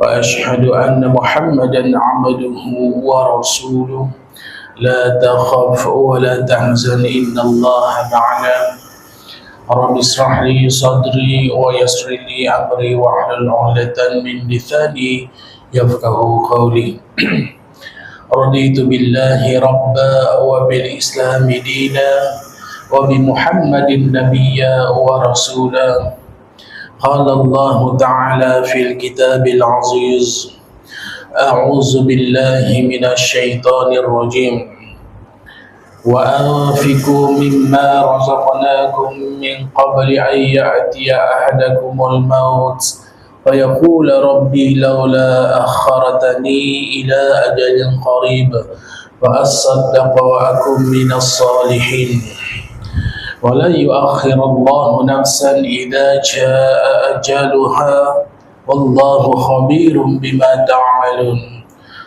وأشهد أن محمدا عبده ورسوله. لا تخف ولا تحزن إن الله معنا. رب اشرح لي صدري ويسر لي أمري واحلل عقدة من لساني يفقه قولي. رضيت بالله ربا وبالإسلام دينا وبمحمد نبيا ورسولا. قال الله تعالى في الكتاب العزيز أعوذ بالله من الشيطان الرجيم. وأنفقوا مما رزقناكم من قبل أن يأتي أحدكم الموت. فيقول ربي لولا أخرتني إلى أجل قريب فأصدق وأكن من الصالحين. ولن يؤخر الله نفسا إذا جاء أجلها والله خبير بما تعملون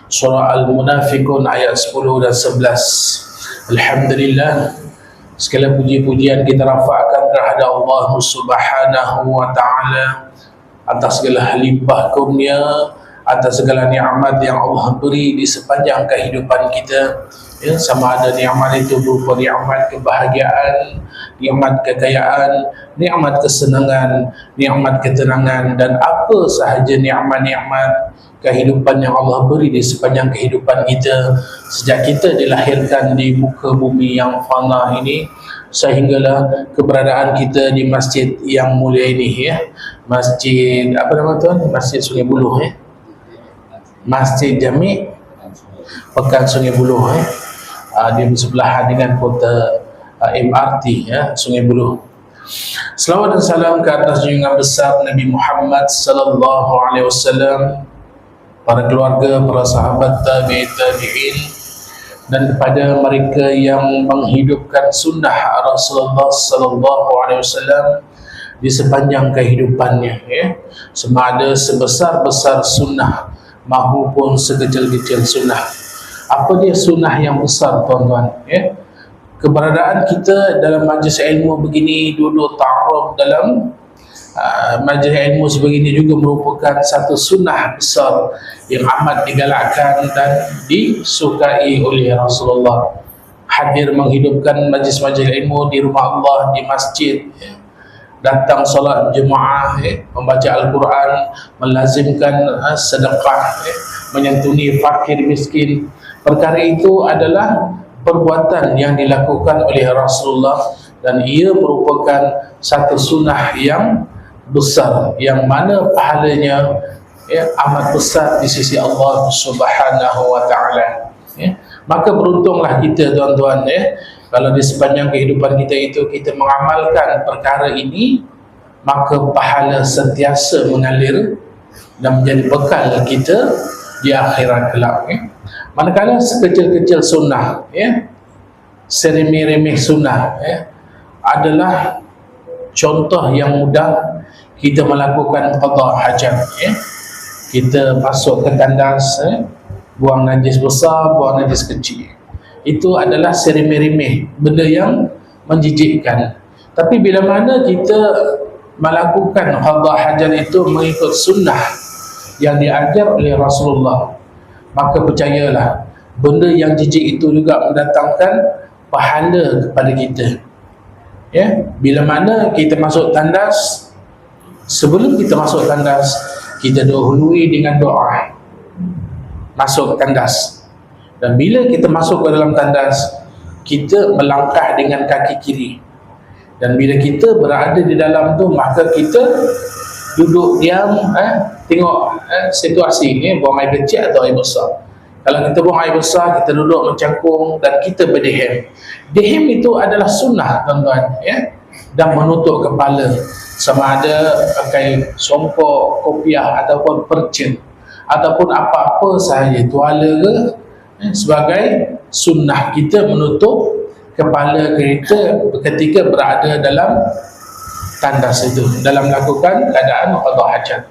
Surah Al-Munafikun ayat 10 dan 11 Alhamdulillah Segala puji-pujian kita rafakkan terhadap Allah Subhanahu wa ta'ala Atas segala limpah kurnia Atas segala nikmat yang Allah beri di sepanjang kehidupan kita ya, Sama ada nikmat itu berupa nikmat kebahagiaan nikmat kekayaan, nikmat kesenangan, nikmat ketenangan dan apa sahaja nikmat-nikmat kehidupan yang Allah beri di sepanjang kehidupan kita. Sejak kita dilahirkan di muka bumi yang fana ini sehinggalah keberadaan kita di masjid yang mulia ini ya. Masjid apa nama tuan? Masjid Sungai Buloh ya. Masjid Jami Pekan Sungai Buloh ya uh, dia bersebelahan dengan kota uh, MRT ya Sungai Buloh. Selawat dan salam ke atas junjungan besar Nabi Muhammad sallallahu alaihi wasallam para keluarga, para sahabat tabi'in tabi'in dan kepada mereka yang menghidupkan sunnah Rasulullah sallallahu alaihi wasallam di sepanjang kehidupannya ya. Sama ada sebesar-besar sunnah maupun sekecil-kecil sunnah apa dia sunnah yang besar tuan-tuan ya keberadaan kita dalam majlis ilmu begini duduk ta'aruf dalam uh, majlis ilmu sebegini juga merupakan satu sunnah besar yang amat digalakkan dan disukai oleh Rasulullah hadir menghidupkan majlis-majlis ilmu di rumah Allah di masjid ya. datang solat jemaah ya. membaca Al-Quran melazimkan uh, sedekah ya. menyentuni fakir miskin perkara itu adalah perbuatan yang dilakukan oleh Rasulullah dan ia merupakan satu sunnah yang besar yang mana pahalanya ya, amat besar di sisi Allah Subhanahu wa taala ya. maka beruntunglah kita tuan-tuan ya kalau di sepanjang kehidupan kita itu kita mengamalkan perkara ini maka pahala sentiasa mengalir dan menjadi bekal kita di akhirat kelak ya manakala sekecil-kecil sunnah ya. Seremeh-remeh sunnah ya adalah contoh yang mudah kita melakukan qada hajat ya. Kita masuk ke tandas ya? buang najis besar buang najis kecil. Itu adalah seremeh-remeh benda yang menjijikkan. Tapi bila mana kita melakukan qada hajat itu mengikut sunnah yang diajar oleh Rasulullah maka percayalah benda yang jijik itu juga mendatangkan pahala kepada kita. Ya bila mana kita masuk tandas sebelum kita masuk tandas kita dahului dengan doa. Masuk tandas. Dan bila kita masuk ke dalam tandas kita melangkah dengan kaki kiri. Dan bila kita berada di dalam tu maka kita duduk diam eh, tengok eh, situasi ni buang air kecil atau air besar. Kalau kita buang air besar kita duduk mencangkung dan kita berdehem dehem itu adalah sunnah tuan-tuan ya. Dan menutup kepala. Sama ada pakai songkok kopiah ataupun percin ataupun apa-apa sahaja tuala ke eh, sebagai sunnah kita menutup kepala kita ketika berada dalam tandas itu. Dalam melakukan keadaan qada hajat.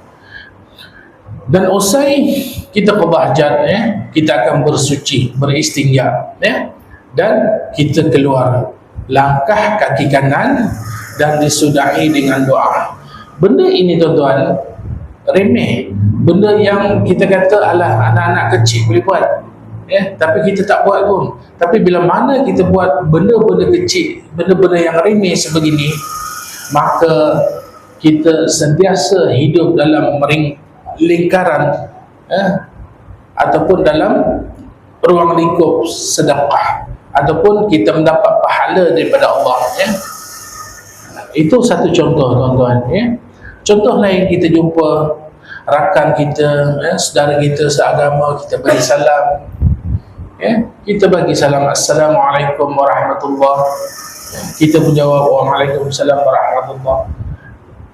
Dan usai kita qada hajat ya kita akan bersuci beristinja ya dan kita keluar langkah kaki kanan dan disudahi dengan doa. Benda ini tuan-tuan remeh. Benda yang kita kata adalah anak-anak kecil boleh buat ya tapi kita tak buat pun. Tapi bila mana kita buat benda-benda kecil benda-benda yang remeh sebegini maka kita sentiasa hidup dalam ring, lingkaran eh, ataupun dalam ruang lingkup sedekah ataupun kita mendapat pahala daripada Allah ya. itu satu contoh tuan-tuan ya. contoh lain kita jumpa rakan kita ya, saudara kita seagama kita beri salam ya. kita bagi salam Assalamualaikum warahmatullahi kita pun jawab Waalaikumsalam warahmatullahi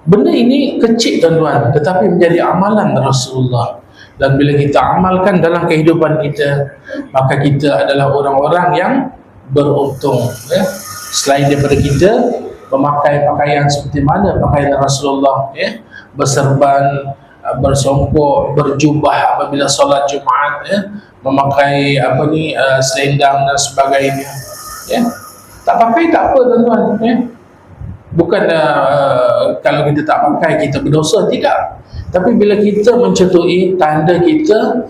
benda ini kecil tuan-tuan tetapi menjadi amalan Rasulullah dan bila kita amalkan dalam kehidupan kita maka kita adalah orang-orang yang beruntung ya. selain daripada kita memakai pakaian seperti mana pakaian Rasulullah ya. berserban bersongkok berjubah apabila solat Jumaat ya. memakai apa ni uh, selendang dan sebagainya ya tak pakai tak apa tuan-tuan ya. bukan uh, kalau kita tak pakai kita berdosa tidak tapi bila kita mencontohi tanda kita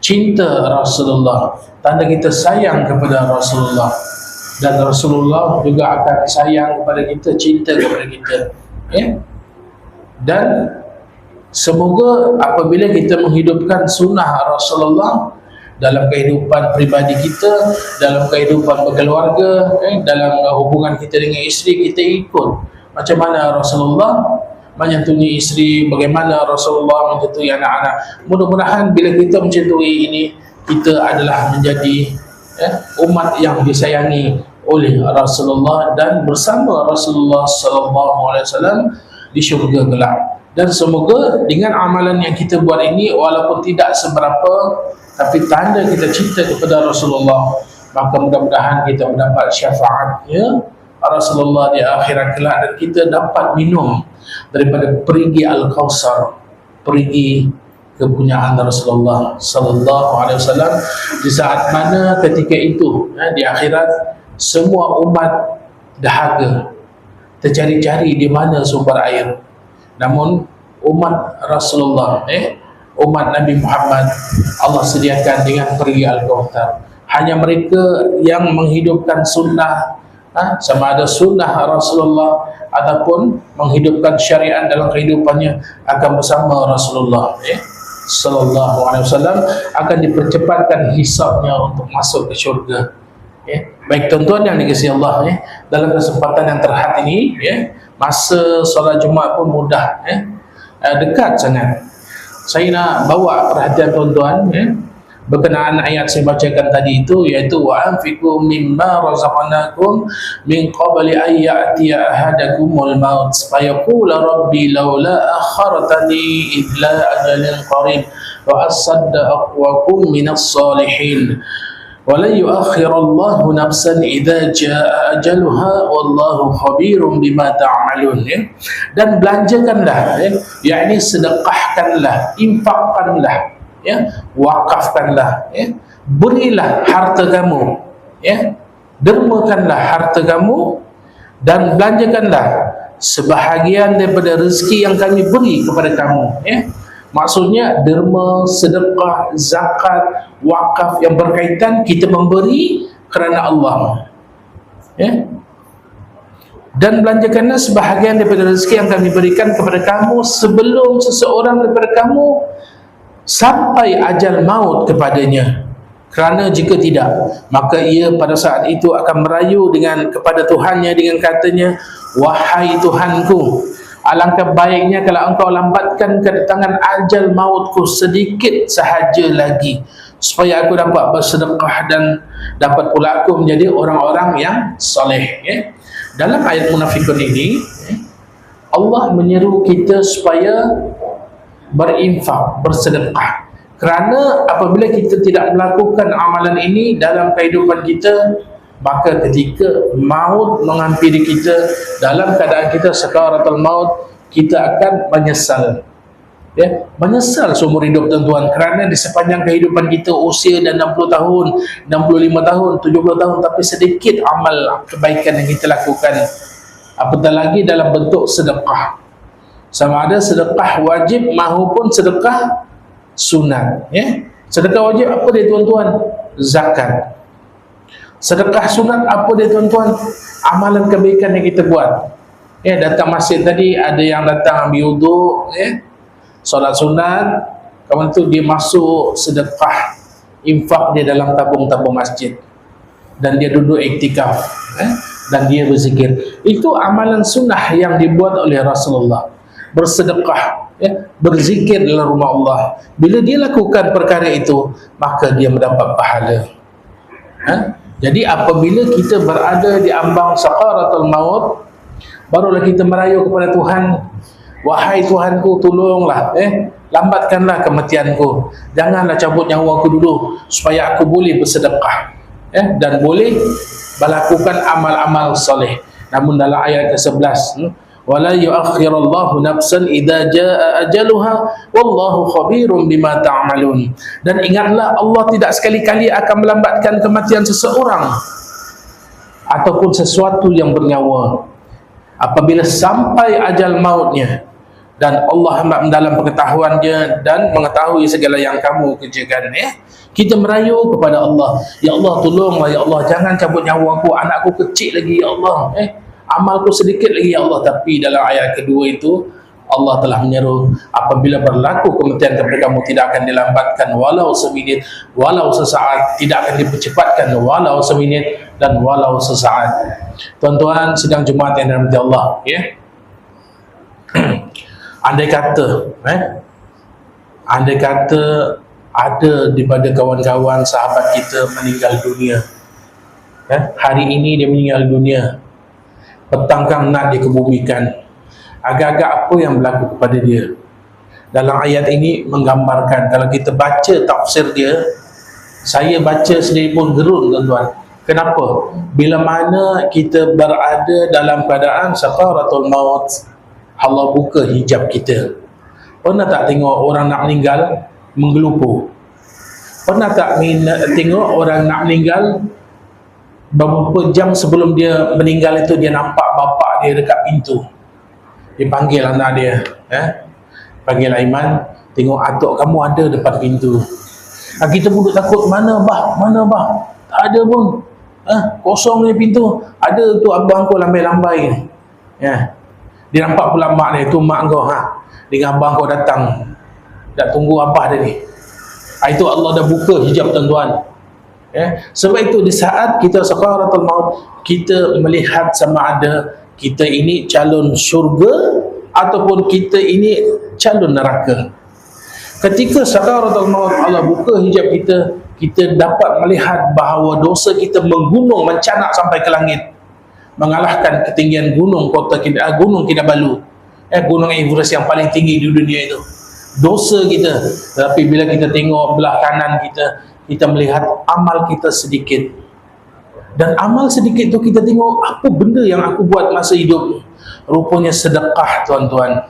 cinta Rasulullah tanda kita sayang kepada Rasulullah dan Rasulullah juga akan sayang kepada kita cinta kepada kita ya dan semoga apabila kita menghidupkan sunnah Rasulullah dalam kehidupan pribadi kita, dalam kehidupan berkeluarga, eh, dalam hubungan kita dengan isteri kita ikut macam mana Rasulullah menyentui isteri, bagaimana Rasulullah menyentui anak-anak. Mudah-mudahan bila kita menyentui ini, kita adalah menjadi eh, umat yang disayangi oleh Rasulullah dan bersama Rasulullah wasallam di syurga kelak. Dan semoga dengan amalan yang kita buat ini walaupun tidak seberapa tapi tanda kita cinta kepada Rasulullah maka mudah-mudahan kita mendapat syafaatnya. Rasulullah di akhirat kelak dan kita dapat minum daripada perigi Al-Kawsar perigi kepunyaan Rasulullah sallallahu alaihi wasallam. Di saat mana ketika itu eh, di akhirat semua umat dahaga tercari-cari di mana sumber air. Namun umat Rasulullah eh umat Nabi Muhammad Allah sediakan dengan pergi Al-Kawthar hanya mereka yang menghidupkan sunnah ha, sama ada sunnah Rasulullah ataupun menghidupkan syariat dalam kehidupannya akan bersama Rasulullah eh? sallallahu alaihi wasallam akan dipercepatkan hisabnya untuk masuk ke syurga eh? baik tuan-tuan yang dikasihi Allah eh? dalam kesempatan yang terhad ini eh? masa solat Jumaat pun mudah eh? Eh, dekat sangat saya nak bawa perhatian tuan-tuan ya, berkenaan ayat saya bacakan tadi itu iaitu wa anfiqu mimma razaqnakum min qabli an ya'tiya ahadakumul maut. Fayaqula rabbi laula akhartani ila ajalin qarib wa asaddaq wa kum minas salihin وَلَنْ يُؤَخِّرَ اللَّهُ نَفْسًا إِذَا جَاءَ أَجَلُهَا وَاللَّهُ خَبِيرٌ بِمَا تَعْمَلُونَ ya. dan belanjakanlah ya yakni sedekahkanlah infakkanlah ya wakafkanlah ya berilah harta kamu ya dermakanlah harta kamu dan belanjakanlah sebahagian daripada rezeki yang kami beri kepada kamu ya Maksudnya derma, sedekah, zakat, wakaf yang berkaitan kita memberi kerana Allah. Ya. Dan belanjakanlah sebahagian daripada rezeki yang kami berikan kepada kamu sebelum seseorang daripada kamu sampai ajal maut kepadanya. Kerana jika tidak, maka ia pada saat itu akan merayu dengan kepada Tuhannya dengan katanya, Wahai Tuhanku, Alangkah baiknya kalau engkau lambatkan kedatangan ajal mautku sedikit sahaja lagi supaya aku dapat bersedekah dan dapat pula aku menjadi orang-orang yang soleh. Ya. Dalam ayat munafikun ini, Allah menyeru kita supaya berinfak, bersedekah kerana apabila kita tidak melakukan amalan ini dalam kehidupan kita maka ketika maut menghampiri kita dalam keadaan kita sekaratul maut kita akan menyesal. Ya menyesal seumur hidup tuan-tuan. Kerana di sepanjang kehidupan kita usia dan 60 tahun 65 tahun 70 tahun tapi sedikit amal kebaikan yang kita lakukan. Apatah lagi dalam bentuk sedekah. Sama ada sedekah wajib maupun sedekah sunat. Ya sedekah wajib apa dia tuan-tuan? Zakat sedekah sunat apa dia tuan-tuan? Amalan kebaikan yang kita buat. Ya datang masjid tadi ada yang datang ambil wuduk ya. Solat sunat kawan tu dia masuk sedekah infak dia dalam tabung-tabung masjid. Dan dia duduk iktikaf eh? dan dia berzikir. Itu amalan sunnah yang dibuat oleh Rasulullah. Bersedekah ya, berzikir dalam rumah Allah. Bila dia lakukan perkara itu maka dia mendapat pahala. Ha? Jadi apabila kita berada di ambang sakaratul maut barulah kita merayu kepada Tuhan wahai Tuhanku tolonglah eh lambatkanlah kematianku. Janganlah cabut nyawa aku dulu supaya aku boleh bersedekah eh dan boleh melakukan amal-amal soleh namun dalam ayat ke-11 hmm, wala yuakhirallahu nafsan idza jaa ajaluha wallahu khabirum bima ta'malun. Dan ingatlah Allah tidak sekali-kali akan melambatkan kematian seseorang ataupun sesuatu yang bernyawa apabila sampai ajal mautnya. Dan Allah amat mendalam pengetahuannya dan mengetahui segala yang kamu kerjakan ya. Kita merayu kepada Allah. Ya Allah tolonglah ya Allah jangan cabut nyawa aku anakku kecil lagi ya Allah eh amalku sedikit lagi ya Allah. Tapi dalam ayat kedua itu Allah telah menyeru apabila berlaku kematian kepada kamu tidak akan dilambatkan walau seminit walau sesaat tidak akan dipercepatkan walau seminit dan walau sesaat. Tuan-tuan sedang Jumat yang dirahmati Allah ya. Andai kata eh andai kata ada daripada kawan-kawan sahabat kita meninggal dunia eh hari ini dia meninggal dunia petang kan nak dikebumikan. Agak-agak apa yang berlaku kepada dia? Dalam ayat ini menggambarkan kalau kita baca tafsir dia saya baca sendiri pun gerun tuan-tuan. Kenapa? bila mana kita berada dalam keadaan sakaratul maut Allah buka hijab kita. Pernah tak tengok orang nak meninggal menggelupur pernah tak tengok orang nak meninggal beberapa jam sebelum dia meninggal itu dia nampak bapa dia dekat pintu. Dia panggil anak dia eh? panggil Aiman tengok atuk kamu ada depan pintu. Ha, kita pun takut mana bah mana bah tak ada pun. Eh? kosong ni pintu. Ada tu abang kau lambai-lambai. Ya. dia nampak pula mak dia tu mak kau ha? dengan abang kau datang. Tak tunggu abah dia ni. Ha, itu Allah dah buka hijab tuan-tuan ya. sebab itu di saat kita sakaratul maut kita melihat sama ada kita ini calon syurga ataupun kita ini calon neraka. Ketika sakaratul maut Allah buka hijab kita kita dapat melihat bahawa dosa kita menggunung mencanak sampai ke langit. Mengalahkan ketinggian gunung kota kita gunung Kinabalu. Eh gunung Everest yang paling tinggi di dunia itu. Dosa kita. Tapi bila kita tengok belah kanan kita kita melihat amal kita sedikit. Dan amal sedikit tu kita tengok apa benda yang aku buat masa hidup rupanya sedekah tuan-tuan.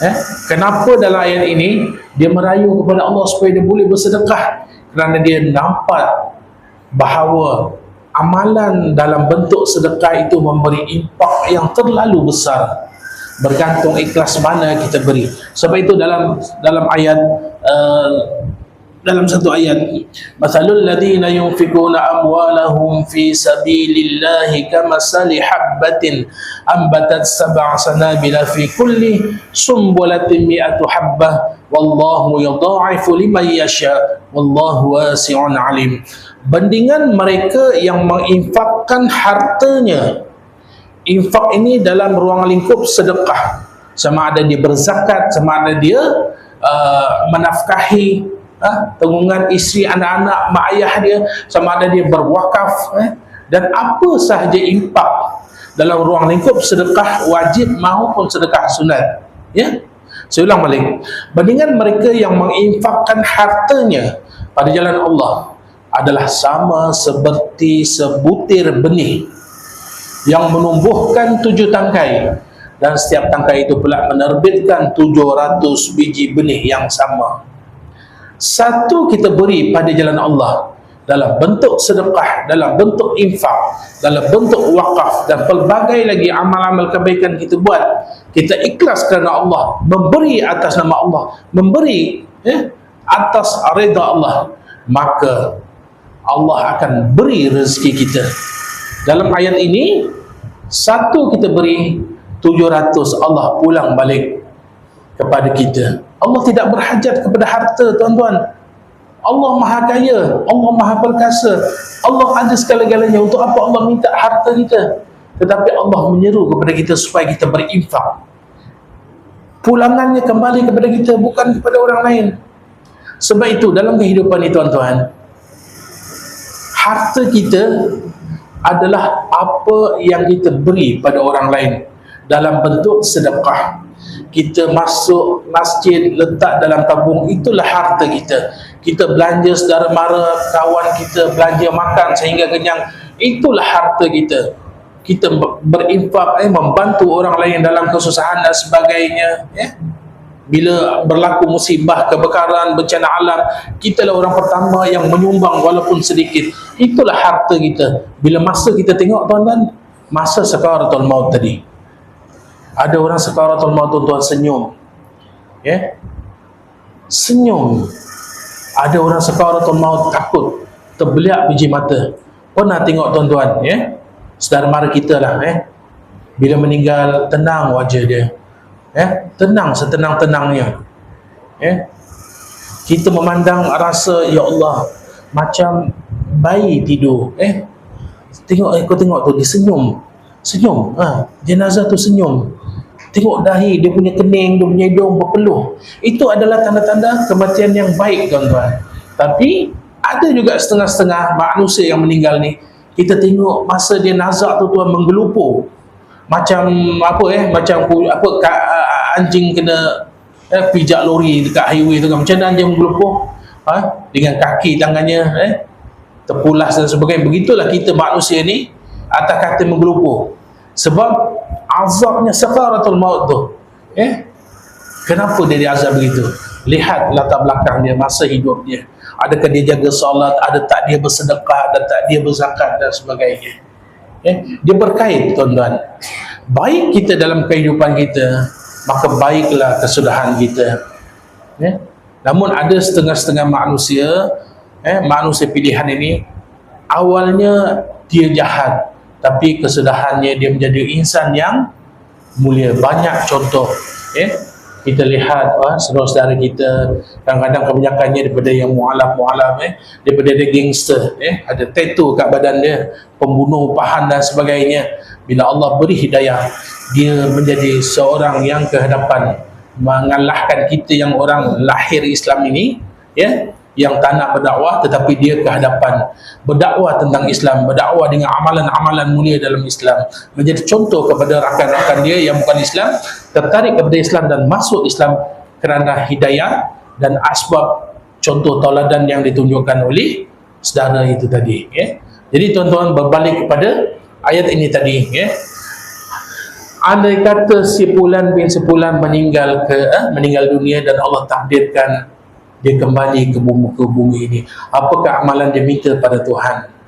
Eh? Kenapa dalam ayat ini dia merayu kepada Allah supaya dia boleh bersedekah? Kerana dia nampak bahawa amalan dalam bentuk sedekah itu memberi impak yang terlalu besar. Bergantung ikhlas mana kita beri. Sebab itu dalam dalam ayat uh, dalam satu ayat. Masalul ladina yunfikuna amwalahum fi sabilillahi kamasali habbatin ambatat sab'a sanabila fi kulli sumbulatin mi'atu habbah wallahu yudha'ifu liman yasha. Wallahu wasi'un alim. Bandingan mereka yang menginfakkan hartanya. Infak ini dalam ruang lingkup sedekah. Sama ada dia berzakat sama ada dia uh, menafkahi ha, tanggungan isteri anak-anak mak ayah dia sama ada dia berwakaf eh, dan apa sahaja impak dalam ruang lingkup sedekah wajib maupun sedekah sunat ya Saya ulang balik. Bandingan mereka yang menginfakkan hartanya pada jalan Allah adalah sama seperti sebutir benih yang menumbuhkan tujuh tangkai dan setiap tangkai itu pula menerbitkan tujuh ratus biji benih yang sama. Satu kita beri pada jalan Allah dalam bentuk sedekah, dalam bentuk infak, dalam bentuk wakaf dan pelbagai lagi amal-amal kebaikan kita buat. Kita ikhlas kerana Allah, memberi atas nama Allah, memberi eh, atas reda Allah, maka Allah akan beri rezeki kita. Dalam ayat ini, satu kita beri, 700 Allah pulang balik kepada kita. Allah tidak berhajat kepada harta, tuan-tuan. Allah maha kaya Allah maha perkasa. Allah ada segala-galanya. Untuk apa Allah minta harta kita? Tetapi Allah menyeru kepada kita supaya kita berinfak. Pulangannya kembali kepada kita bukan kepada orang lain. Sebab itu dalam kehidupan ini tuan-tuan harta kita adalah apa yang kita beri pada orang lain dalam bentuk sedekah kita masuk masjid letak dalam tabung itulah harta kita. Kita belanja saudara mara kawan kita belanja makan sehingga kenyang itulah harta kita. Kita berinfak eh, membantu orang lain dalam kesusahan dan sebagainya ya bila berlaku musibah kebakaran bencana alam kita lah orang pertama yang menyumbang walaupun sedikit. Itulah harta kita. Bila masa kita tengok tuan-tuan masa sekaratul maut tadi ada orang sekaratul maut tuan-tuan senyum. Ya? Senyum. Ada orang sekaratul maut takut. Terbeliak biji mata. Pernah tengok tuan-tuan ya? Saudara mara kita lah eh bila meninggal tenang wajah dia. Eh tenang setenang-tenangnya. Eh kita memandang rasa ya Allah macam bayi tidur. Eh tengok eh, kau tengok tu dia senyum. Senyum ha, jenazah tu senyum Tengok dahi, dia punya kening, dia punya hidung berpeluh. Itu adalah tanda-tanda kematian yang baik tuan-tuan. Tapi ada juga setengah-setengah manusia yang meninggal ni. Kita tengok masa dia nazak tu tuan menggelupur. Macam apa eh, macam apa anjing kena eh, pijak lori dekat highway tu kan. Macam mana anjing menggelupur? Ha? Dengan kaki tangannya eh, terpulas dan sebagainya. Begitulah kita manusia ni atas kata menggelupur. Sebab azabnya sekaratul maut tu. Eh? Kenapa dia diazab begitu? Lihat latar belakang dia masa hidup dia. Adakah dia jaga solat, ada tak dia bersedekah, ada tak dia berzakat dan sebagainya. Eh? Dia berkait tuan-tuan. Baik kita dalam kehidupan kita, maka baiklah kesudahan kita. Eh? Namun ada setengah-setengah manusia, eh, manusia pilihan ini, awalnya dia jahat, tapi kesudahannya dia menjadi insan yang mulia. Banyak contoh eh? Kita lihat ah, saudara-saudara kita kadang-kadang kebanyakannya daripada yang mualaf-mualaf eh? Daripada dia gangster eh? Ada tattoo kat badan dia pembunuh pahan dan sebagainya. Bila Allah beri hidayah dia menjadi seorang yang kehadapan mengalahkan kita yang orang lahir Islam ini ya yang tak nak berdakwah tetapi dia ke hadapan berdakwah tentang Islam berdakwah dengan amalan-amalan mulia dalam Islam menjadi contoh kepada rakan-rakan dia yang bukan Islam tertarik kepada Islam dan masuk Islam kerana hidayah dan asbab contoh tauladan yang ditunjukkan oleh saudara itu tadi ya. jadi tuan-tuan berbalik kepada ayat ini tadi ya. andai kata si Pulan bin Sepulan meninggal ke eh, meninggal dunia dan Allah takdirkan dia kembali ke bumi, ke bumi ini apakah amalan dia minta pada Tuhan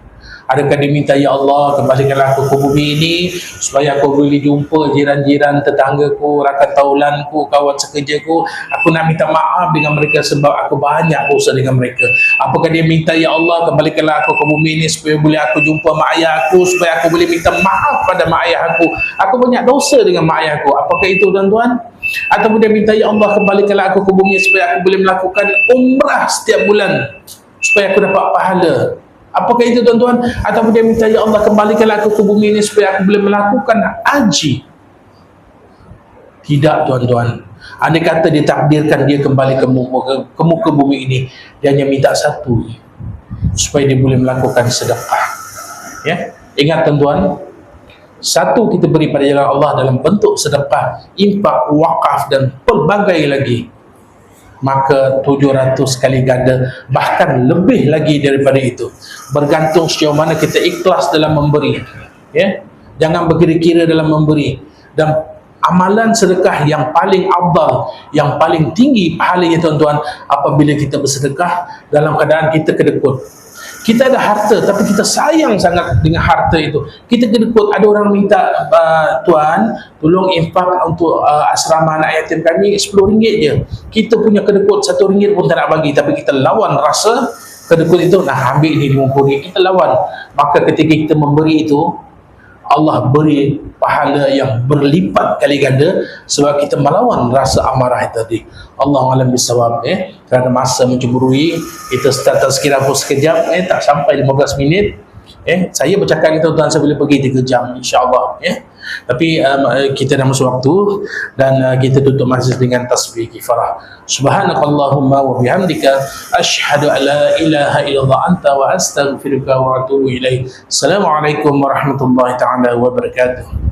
Adakah dia minta, Ya Allah, kembalikanlah aku ke bumi ini supaya aku boleh jumpa jiran-jiran tetanggaku, rakan taulanku, kawan sekerjaku. Aku nak minta maaf dengan mereka sebab aku banyak dosa dengan mereka. Apakah dia minta, Ya Allah, kembalikanlah aku ke bumi ini supaya boleh aku jumpa mak ayah aku, supaya aku boleh minta maaf pada mak ayah aku. Aku banyak dosa dengan mak ayah aku. Apakah itu, tuan-tuan? Ataupun dia minta, Ya Allah, kembalikanlah aku ke bumi supaya aku boleh melakukan umrah setiap bulan supaya aku dapat pahala Apakah itu tuan-tuan? Ataupun dia minta, Ya Allah kembalikanlah aku ke bumi ini supaya aku boleh melakukan haji. Tidak tuan-tuan. Andai kata dia takdirkan dia kembali ke muka, ke muka bumi ini, dia hanya minta satu. Supaya dia boleh melakukan sedekah. Ya, Ingat tuan-tuan, satu kita beri pada jalan Allah dalam bentuk sedekah, infak, wakaf dan pelbagai lagi. Maka 700 kali ganda bahkan lebih lagi daripada itu. Bergantung sejauh mana kita ikhlas dalam memberi. Ya? Jangan berkira-kira dalam memberi. Dan amalan sedekah yang paling abdal yang paling tinggi pahalanya tuan-tuan apabila kita bersedekah dalam keadaan kita kedekut kita ada harta tapi kita sayang sangat dengan harta itu. Kita kedekut ada orang minta uh, tuan tolong infak untuk uh, asrama anak yatim kami RM10 je. Kita punya kedekut RM1 pun tak nak bagi tapi kita lawan rasa kedekut itu. Nah ambil ni RM50 kita lawan. Maka ketika kita memberi itu Allah beri pahala yang berlipat kali ganda sebab kita melawan rasa amarah tadi. Allah alam bisawab eh kerana masa mencemburui kita start sekira pun sekejap eh tak sampai 15 minit eh saya bercakap itu tuan saya boleh pergi 3 jam insyaallah eh tapi um, kita dah masuk waktu dan uh, kita tutup majlis dengan tasbih kifarah. Subhanakallahumma wa bihamdika asyhadu an la ilaha illallah anta wa astaghfiruka wa atubu ilaik assalamualaikum warahmatullahi taala wabarakatuh